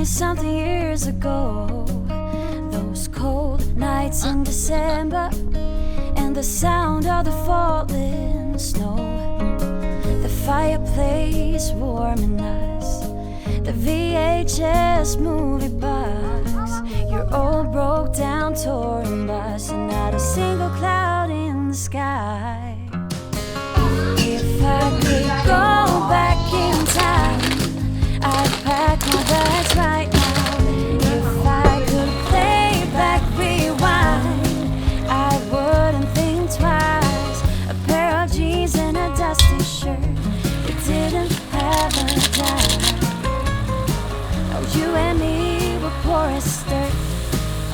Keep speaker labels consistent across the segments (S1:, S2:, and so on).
S1: Twenty something years ago, those cold nights in December, and the sound of the falling snow, the fireplace warming us, the VHS movie box, your old broke down touring bus, and not a single cloud in the sky. If I could go dirt.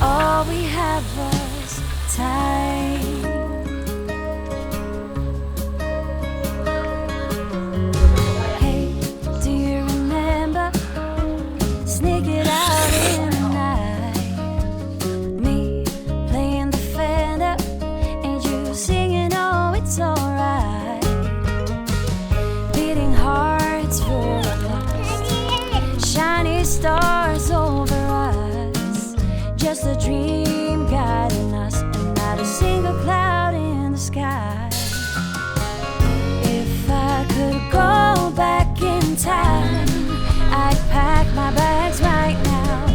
S1: All we had was time. Hey, do you remember? Sneak it out in the night. Me playing the fender and you singing, oh, it's alright. Beating hearts full of. Shiny stars dream guiding us, and not a single cloud in the sky. If I could go back in time, I'd pack my bags right now.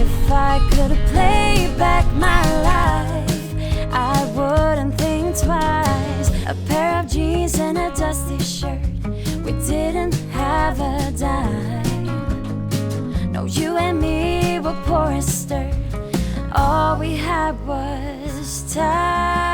S1: If I could play back my life, I wouldn't think twice. A pair of jeans and a dusty shirt. We didn't have a dime. No, you and me were poor as dirt. All we had was time.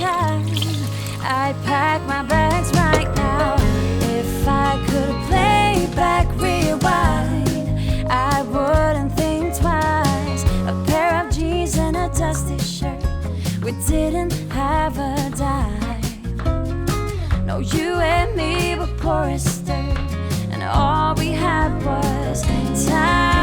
S1: Time, I'd pack my bags right now. If I could play back rewind, I wouldn't think twice. A pair of jeans and a dusty shirt. We didn't have a dime. No, you and me were dirt, and all we had was time.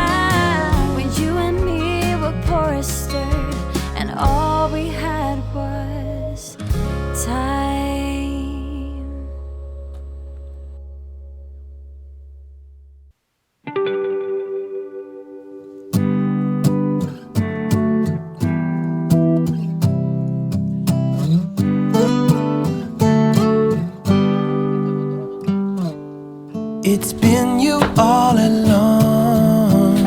S2: It's been you all along.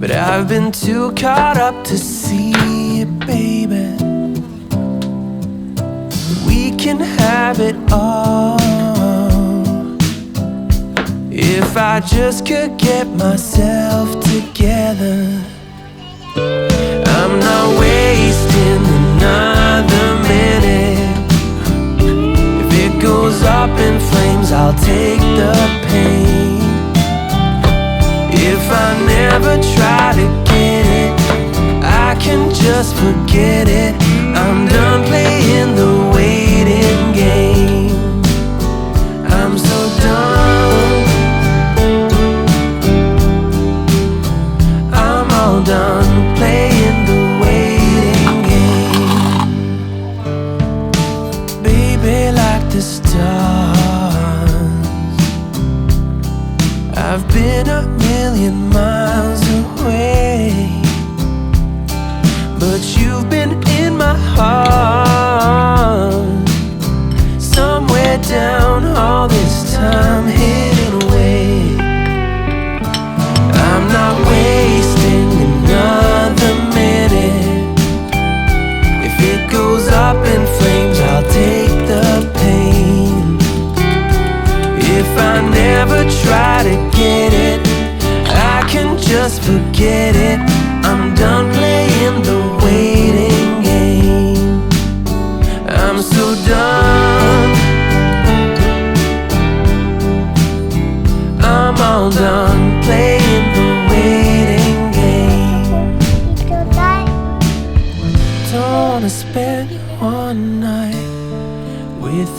S2: But I've been too caught up to see it, baby. We can have it all. If I just could get myself together. I've a million miles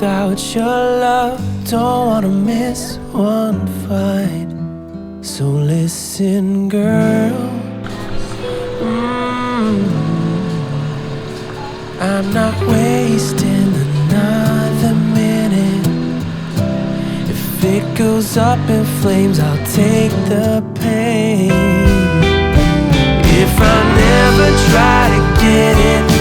S2: without your love. Don't wanna miss one fight. So listen, girl. Mm. I'm not wasting another minute. If it goes up in flames, I'll take the pain. If I never try to get it,